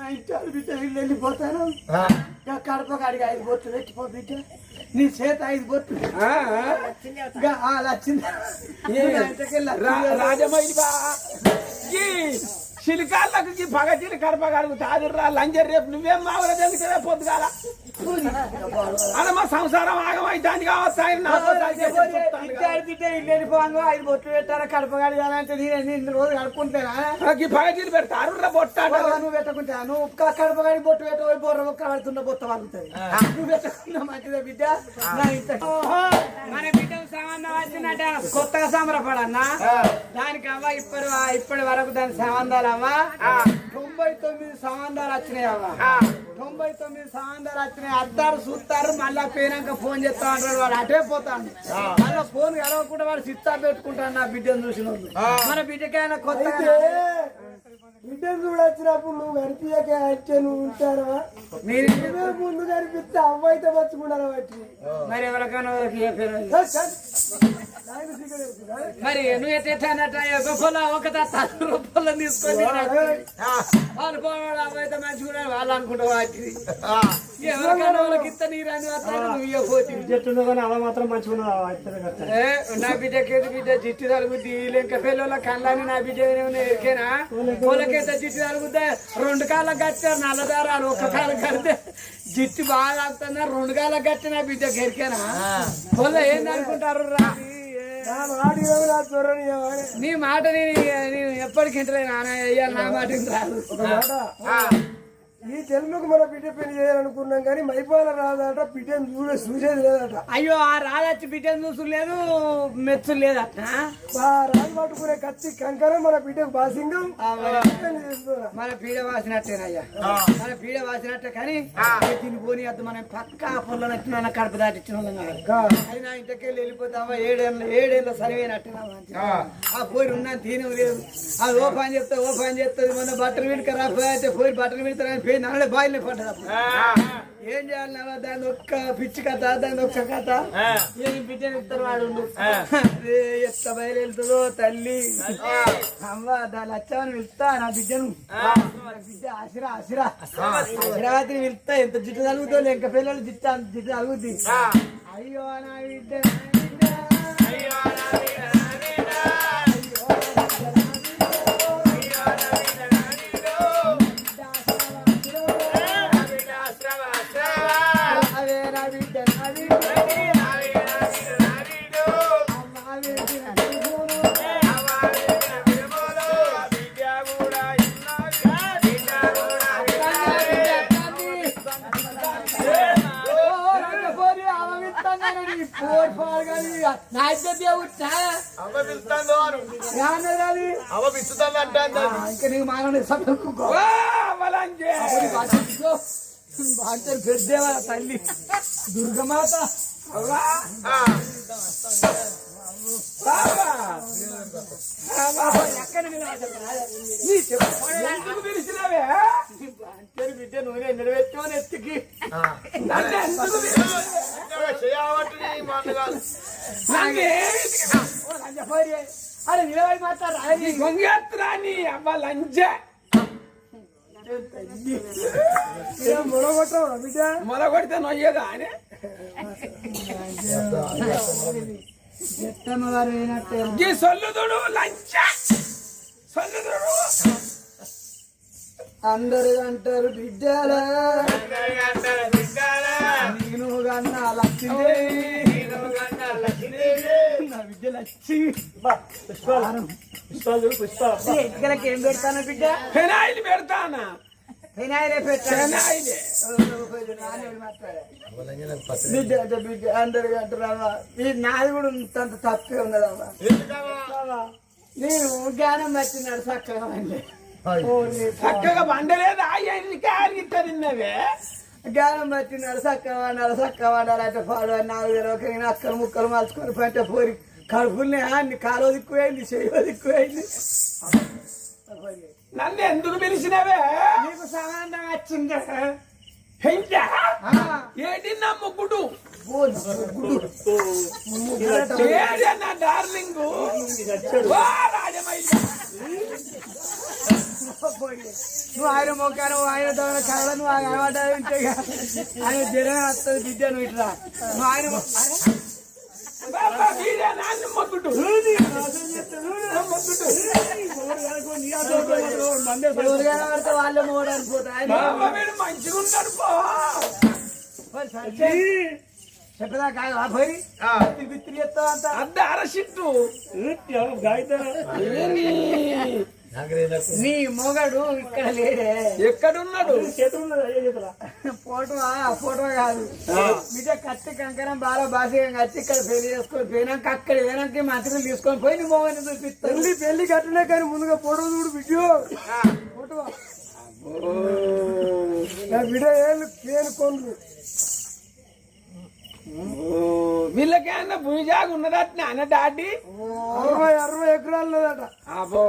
నా ఇంటి బిడ్డ ఇల్లు వెళ్ళిపోతాను. కడప కాడికి ఐదు బొట్లు పెట్టిపో బిడ్డ. నీ చేత ఐదు బొట్లు. రా-. రాజమైలి బా. ఈ చిలికాళ్ళకు పగ చిలికాడ పగాడు తాదిర్రా లంజర్ రేపు నువ్వేం జరుగుతుందా పొద్దుగాల? మా సంసారం ఆగమైతాంది కావచ్చు ఐదు బొట్లు పెట్టారా కడప కాడి అంటే నేను ఇన్ని రోజులు కడుక్కుంటేనా చిలి పెడతారు బొట్ట. నువ్వు పెట్టకుంటా నువ్వు ఒక్క కడప కాడి బొట్టు పెట్ట బొర్ర ఒక్క పడుతున్న బొత్త వాగుతుంది నువ్వు పెట్టకున్నా మంచిదే బిడ్డ. నా ఇంత మన బిడ్డ సంబంధం వచ్చినట్ట కొత్తగా సంబరపడన్నా? దానికి అవ్వ ఇప్పటి ఇప్పటి వరకు దాని సంబంధాలు అవ్వ తొంభై తొమ్మిది సంబంధాలు వచ్చినాయి అవ్వ తొంభై తొమ్మిది సంబంధాలు వచ్చినాయి అత్తారు చూస్తారు మళ్ళా పోయినాక ఫోన్ చేస్తా అంటాడు వాడు అటే పోతాడు. మళ్ళా ఫోన్ కలవకుండా వాడు సిత్తా పెట్టుకుంటాడు నా బిడ్డను చూసిన. మన బిడ్డకైనా కొత్తగా బిడ్డను చూడొచ్చినప్పుడు నువ్వు కనిపించక అంటే నువ్వు ఉంటారా మీరు నువ్వే ముందు కనిపిస్తే అవ్వైతే మర్చిపోయినారా వచ్చి మరి ఎవరికైనా మరి నువ్వు ఎట్లా గొప్పల ఒక రూపాయలు తీసుకొని వాళ్ళు పోవాడు అబ్బాయితే మంచిగా వాళ్ళు అనుకుంటా వాటికి ఎవరికైనా వాళ్ళకి ఇస్తా నీరు అని వస్తాను నువ్వు ఇవ్వబోతుంది చెట్టు కానీ అలా మాత్రం మంచిగా ఏ, నా బిడ్డకేది బిడ్డ జిట్టు తలుగుద్ది లెక్క పిల్లల కళ్ళని నా బిడ్డ ఎరికేనా? పొలకైతే జిట్టు తలుగుద్దా రెండు కాళ్ళకి కట్టారు నల్ల దారాలు ఒక కాళ్ళ కడితే జిట్టు బాగా ఆగుతున్నా రెండు కాళ్ళకి కట్టి నా బిడ్డకి ఎరికేనా? పొల ఏంది అనుకుంటారు రా? నా మాట నేను నేను ఎప్పటికి ఇంటలే నాన్న అయ్యాలి నా మాట రాదు ఈ జన్మకు మన బిడ్డ పెళ్ళి చేయాలనుకున్నాం కానీ మైపాల రాదట బిడ్డను చూడ చూసేది లేదట. అయ్యో ఆ రాదచ్చి బిడ్డను చూసు లేదు మెచ్చు లేదట ఆ రాజు పట్టుకునే కత్తి కంకరం మన బిడ్డకు బాసింగం. మన పీడ వాసినట్టేనయ్యా. మన పీడ వాసినట్టే కానీ తిని పోని అద్దు మనం పక్క పొల్ల నచ్చిన కడప దాటిచ్చిన వాళ్ళం కాదు. కా. అది నా ఇంటికెళ్ళి వెళ్ళిపోతావా? ఏడేళ్ళ ఏడేళ్ళ సరివేనట్టు ఆ. పోయి ఉన్నా తినం లేదు. అది ఓ పని చెప్తే ఓ పని చెప్తుంది మొన్న బట్టలు విడక రాకపోతే పోయి బట్టలు విడతారని పోయి నల్లే బాయిలే పడ్డది అప్పుడు. ఏం చేయాలి నాన్న? దాని ఒక్క పిచ్చి కథ దాని ఒక్క కథ. ఏం బిడ్డను ఇస్తారు వాడు? ఎట్ట బయలు వెళ్తుందో తల్లి. అమ్మ దాని వచ్చామని వెళ్తా నా బిడ్డను. బిడ్డ ఆశిరా ఆశిరా ఆశీర్వాదిని వెళ్తా ఎంత జిట్టు తలుగుతో లెక్క పిల్లలు జిట్టు అంత జిట్టు తలుగుద్ది అయ్యో నా బిడ్డ నా ఇంకా నీకు మానవుని సభకు ఓ, అవలంజే. పెద్దేవా తల్లి. దుర్గమాత. అవ్వా. బాబా. ఎక్కడ నిలబడ్డా? ఎందుకు పిలిచినావే? అంటే బిడ్డ నూనె నిలబెట్టుకొని ఎత్తికి నన్ను ఎందుకు పిలిచినావే? అరే నిలబడి మాట్లాడరా ఈ గొంగెత్తురాని అవ్వ లంజే మొదకొడితే నొయ్యదా అని. సొల్లుదుడు లంచ. సొల్లుదుడు. అందరు అంటారు బిడ్డలా. బిడ్డ లక్ష్మి ఎక్కడికి ఏం పెడతాను బిడ్డ ఫెనాయిల్ అందరు అంటారు ఈ నాది కూడా అంత తప్పే ఉన్నదమ్మా నేను జ్ఞానం వచ్చినాడు చక్కగా అండి చక్కగా కారిగిట్ట తిన్నవే? జ్ఞానం వచ్చినాడు చక్కగా వండాలి చక్కగా అంటే పాడు నాలుగు నేను అక్కలు ముక్కలు మలుచుకొని పంట పోరి కడుపుల్ని అన్ని కాలో దిక్కుపోయింది చెయ్యో దిక్కుపోయింది నన్ను ఎందుకు పిలిచినవే? నీకు సంబంధం వచ్చింది. ఏంటి? నా ముగ్గుడు? నా డార్లింగ్? నువ్వు ఆయన మొక్కాను ఆయన దొంగ కళ నువ్వు ఆయన అలవాటు ఆయన జ్వరం వస్తుంది బిడ్డ నువ్వు ఇట్లా. నువ్వు ఆయన వాళ్ళే మోడు అనుకోతా ఆయన బాబా వీడు మంచిగా ఉన్నాడు పో. చెప్పదా కాదు? ఆ పోయి. అంత అద్ద అరసిట్టు. నీ మొగడు ఇక్కడ లేడే. ఎక్కడున్నాడు? ఫోటో ఆ ఫోటో కాదు. బిడ్డ కత్తి కంకరం బాగా బాసిగా కత్తి ఇక్కడ పెళ్ళి చేసుకొని పోయినాక అక్కడ పోయినాక మంత్రులు తీసుకొని పోయి నీ మొగని చూపిస్తాను. పెళ్ళి పెళ్ళి కట్టినా కానీ ముందుగా ఫోటో చూడు వీడియో ఫోటో బిడ్డ ఏళ్ళు పేరు కొండ్రు వీళ్ళకేమన్నా భూమి జాగా ఉన్నదట అన్న డాడీ? అరవై అరవై ఎకరాలు ఉన్నదట. అబ్బో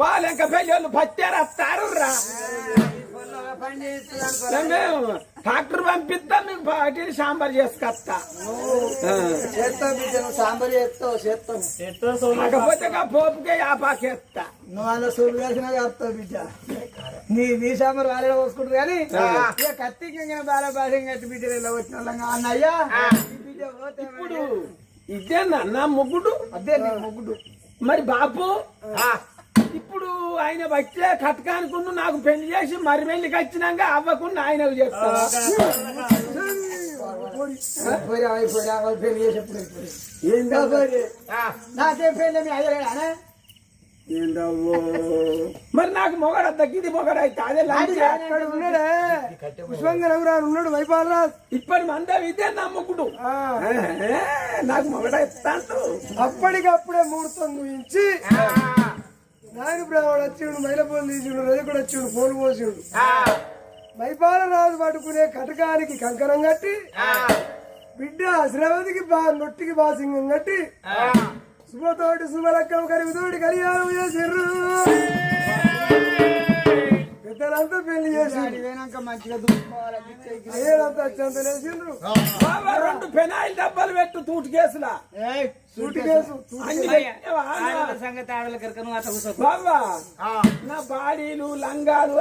వాళ్ళు ఇంకా పెళ్ళి వాళ్ళు పచ్చారు వస్తారు రా ట్రాక్టర్ పంపిస్తా మీకు పాటి సాంబార్ చేసుకొస్తా. సాంబార్ చేస్తావు చేస్తావు కాకపోతే పోపుకే యాపాకేస్తా నువ్వు అలా సూలు వేసినా చేస్తావు బిడ్డ. నీ నీ సాంబార్ వాళ్ళే పోసుకుంటారు కానీ ఇక కత్తికి ఇంకా బాగా బాగా కట్టి బిడ్డ ఇలా వచ్చిన వాళ్ళం అన్నయ్యా ఈ బిడ్డ పోతే ఇప్పుడు ఇదేనా నా మొగ్గుడు అదే నీ మొగ్గుడు మరి బాపు? ఇప్పుడు ఆయన వచ్చే కటకానుకున్న నాకు పెళ్ళి చేసి మరి పెళ్ళికి వచ్చినాక అవ్వకుండా ఆయనకు నాకేం మీ అయ్యలేడా మరి నాకు మొగడ తగ్గింది మొగడ అయితే అదే అక్కడ ఉన్నాడే. వైపాలరాజ్. ఇప్పటి మంద ఇదే నా మొగ్గుడు ఆ, ఏ, నాకు మొగడ ఇస్తాను అప్పటికప్పుడే ముహూర్తం గురించి నాయన బ్రాహ్మణుడు వచ్చిండు మైలపూలు తీసిండు రజకుడు వచ్చిండు పోలు పోసిండు. మైపాల రాజు పట్టుకునే కటకానికి కంకణం కట్టి బిడ్డ శ్రవతికి బా నొట్టికి బాసింగం కట్టి శుభతోటి శుభలక్కం కరిగితోటి కళ్యాణం చేసిర్రు. పెద్దలంతా పెళ్ళి చేసిండు పోయినాక మంచిగా. అయ్యేదంతా బాబా రెండు పెనాయిల్ డబ్బాలు పెట్టు తూటు కేసులా. సంగతి ఆడల కూర్చో. బాబా నా బాడీలు లంగాలు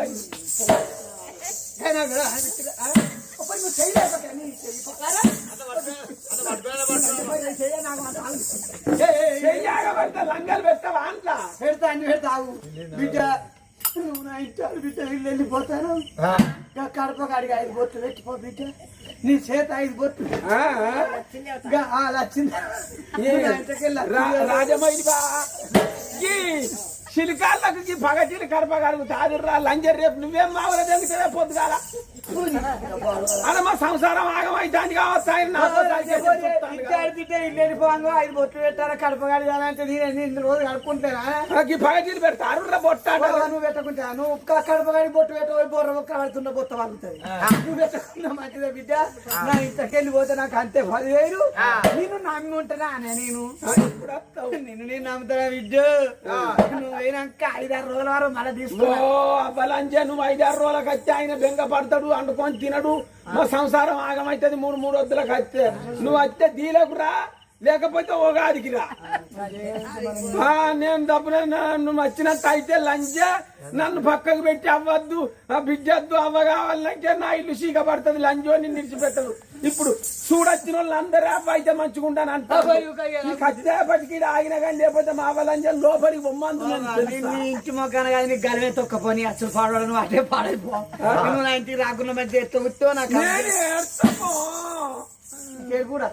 లంగాలు పెట్టావా అంట్లా? పెడతా అన్ని పెడతా ఆగు. బిడ్డ నువ్వు నా ఇంటారు బిడ్డ ఇల్లు వెళ్ళిపోతాను. ఇంకా కడప కాడికి ఐదు బొట్లు పెట్టిపో బిడ్డ. నీ చేత ఐదు రాజమైది బా చిలికాళ్ళకు పగ చిలికర పగలుగు తాదిర్రా లంజర్ రేపు నువ్వేం మావల దగ్గర పొద్దుగాల అలా మా సంసారం ఆగమైతాంది కావచ్చు పెట్టారా నేను రోజు కడుక్కుంటానా ఈ పగ చిలి పెడతారు రా బాబా, నువ్వు పెట్టకుంటా నువ్వు ఒక్క కడప కాడి బొట్టు పెట్ట బొర్ర ఒక్క పడుతున్న బొత్త నువ్వు పెట్టకున్నా మంచిదే బిడ్డ. నా ఇంతకెళ్ళి పోతే నాకు అంతే పదివేలు. నేను నమ్మి ఉంటున్నా అనే నేను? నేను నమ్ముతానా బిడ్డ? పోయినాక ఐదారు రోజుల వరకు మళ్ళీ తీసుకో నువ్వు ఐదారు రోజులకు వచ్చి ఆయన బెంగ పడతాడు అండుకొని తినడు. మా సంసారం ఆగమైతుంది మూడు మూడు వద్దులకు వస్తే నువ్వు వస్తే దీలకు రా లేకపోతే ఉగాదికి రా. నేను డబ్బులు నువ్వు వచ్చినట్టు అయితే లంచ నన్ను పక్కకు పెట్టి అవ్వద్దు ఆ బిడ్డద్దు అవ్వ కావాలంటే నా ఇల్లు సీక పడుతుంది లంచో నిన్ను విడిచిపెట్టదు ఇప్పుడు చూడొచ్చిన వాళ్ళు అందరూ అవ్వ అయితే మంచిగా ఉంటాను అంటారు కచ్చేపటికి ఆగిన కానీ లేకపోతే మా లంచం లోపలికి బొమ్మందు ఇంటి మొక్కన కానీ నీకు గలవే తొక్కపోని అసలు పాడవాడు నువ్వు అటే పాడైపో నువ్వు నా ఇంటికి రాకుండా మధ్య ఉట్టో నాకు కూడా?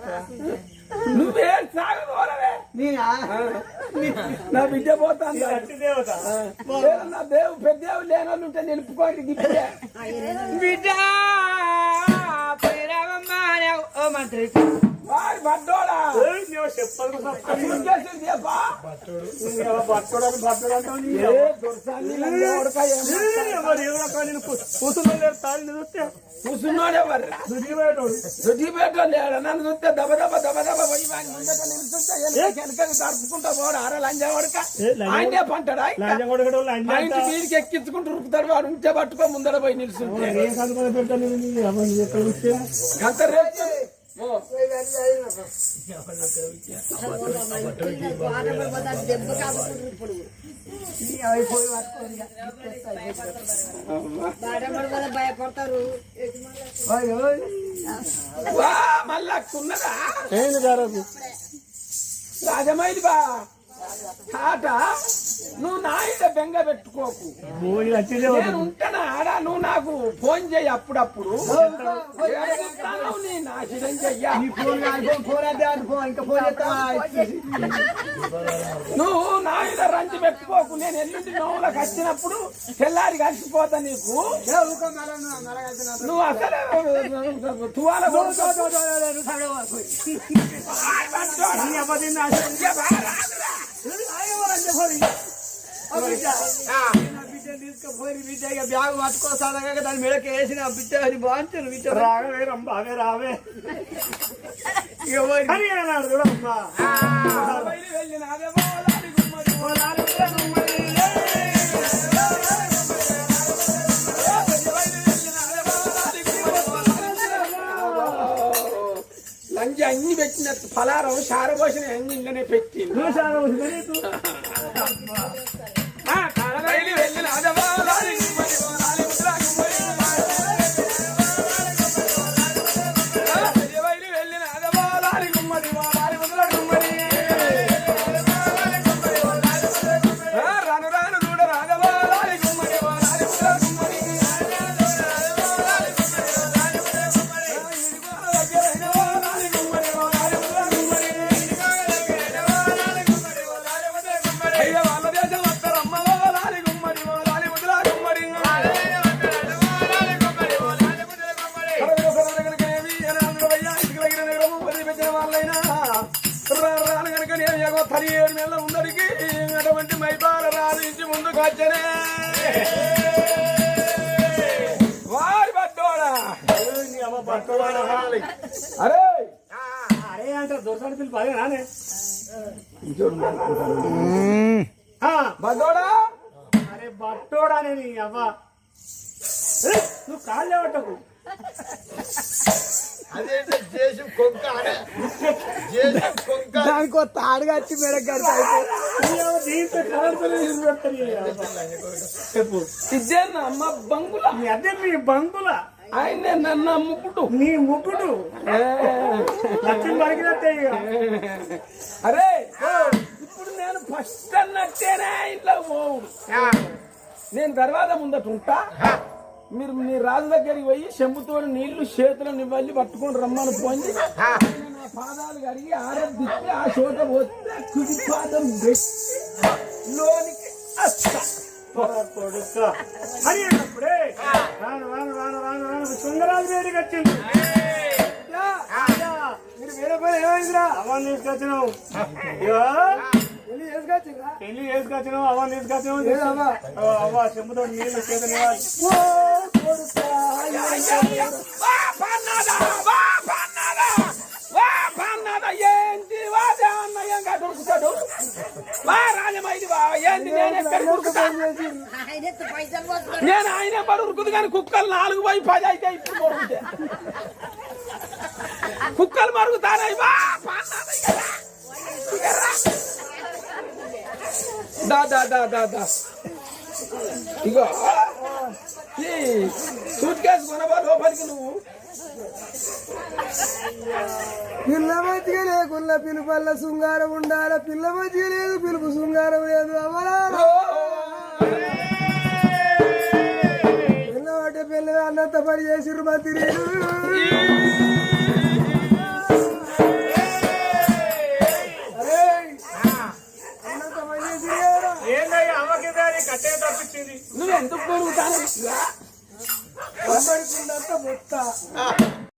నువ్వే సాగదోరవే నేనా? నా బిడ్డ పోతాను నా దేవు పెద్ద లేనోళ్ళు ఉంటే నిలుపుకోండి బిడ్డ! పోయిరావమ్మా అనే ఓ మంత్రి వారి బడ్డోడా అసలు ఇంకేసింది చెప్పా? ఏ దొరసాన్ని లంగా ఉడక ఏం కూర్చున్నాడు ఎవర్రా శుద్ధిపేట లేడు? నన్ను చూస్తే దబ దబ దబ దబ పోయి వాడి ముందట నిలుచుంటే వెనక వెనకకి తడుపుకుంటా పోడు అర లంజా ఉడక ఆయనే పంటాడా వీడికి ఎక్కించుకుంటూ ఉరుకుతాడు వాడు ఉంటే పట్టుకో ముందర పోయి నిలుచుంటే. గంట రేపు భయపడతారు మళ్ళా రాజమైది బా. నువ్వు నా ఇంట బెంగ పెట్టుకోకు. నేను ఉంటానా? ఆడా నువ్వు నాకు ఫోన్ చేయి అప్పుడప్పుడు. నాశనం చెయ్య. నువ్వు నా మీద రంచి పెట్టుకోకు. నేను ఎల్లుండి నోవులకు వచ్చినప్పుడు తెల్లారి కలిసిపోతా నీకు. నువ్వు అసలే తువాల దో, తీసుకుపోయి బిడ్డ ఇక బ్యాగ్ దాని మెడకి వేసిన బిడ్డ అని బాగుంటుంది బిడ్డ రావే. అని అన్నాడు అన్ని పెట్టిన ఫలారం సారపోసిన అన్ని ఇళ్ళనే పెట్టింది ఆ, అరే అంటే దొరసాడు పిల్లలు పదే నానే బద్దోడా అరే బట్టోడానే నీ అవ్వ. నువ్వు కాళ్ళు లేవటకు దానికి తాడు బంగుల? అదే మీ బంకుల ఆయనే నన్ను అమ్ముకుంటూ నీ ముగ్గుడు పలికినట్టే అరే ఇప్పుడు నేను ఫస్ట్ అన్నట్టేనే ఇంట్లో పోవుడు. నేను తర్వాత ముందట ఉంటా. మీరు మీ రాజు దగ్గరికి పోయి చెంబుతో నీళ్ళు చేతులు నివ్వాలి పట్టుకొని రమ్మని పోయి ఆయన నా పాదాలు కడిగి ఆరాధిస్తే ఆ చోట పోతే కుడి పాదం పెట్టి లోనికి. కొడుక. అని అన్నప్పుడే రాను సుందరాజు వేడికి వచ్చింది మీరు వేరే పని ఏమైందిరా? అవన్ తీసుకొచ్చినావు. ఇగో, వెళ్ళి వేసుకొచ్చిందా పెళ్ళి చేసుకొచ్చినావు అవన్ తీసుకొచ్చినావు ఏదమ్మా? ఓ, అవ్వ చెంబుతో నీళ్ళు చేతులు ఏంగా దొరుకుతాడు వా రాజమైది వా ఏంటి నేను ఎక్కడ దొరుకుతా ఆయన పైసలు వస్తారు నేను ఆయన పడు ఉరుకుదు కానీ కుక్కలు నాలుగు పోయి పది అయితే ఇప్పుడు కొడుకుతే కుక్కలు మరుగుతారాయి వా పన్నాదా ఇక రా. ఇక రా. దా దా దా దా దా ఇగో ఈ సూట్ కేసు కొనబా లోపలికి నువ్వు పిల్ల మంచిగా లేకున్న పిలుపల్ల శృంగారం ఉండాల? పిల్ల మంచిగా లేదు పిలుపు శృంగారం లేదు అవలా పిల్ల అన్నంత పని చేసిర్రు మంత్రి నువ్వు ఎందుకు మొత్తం.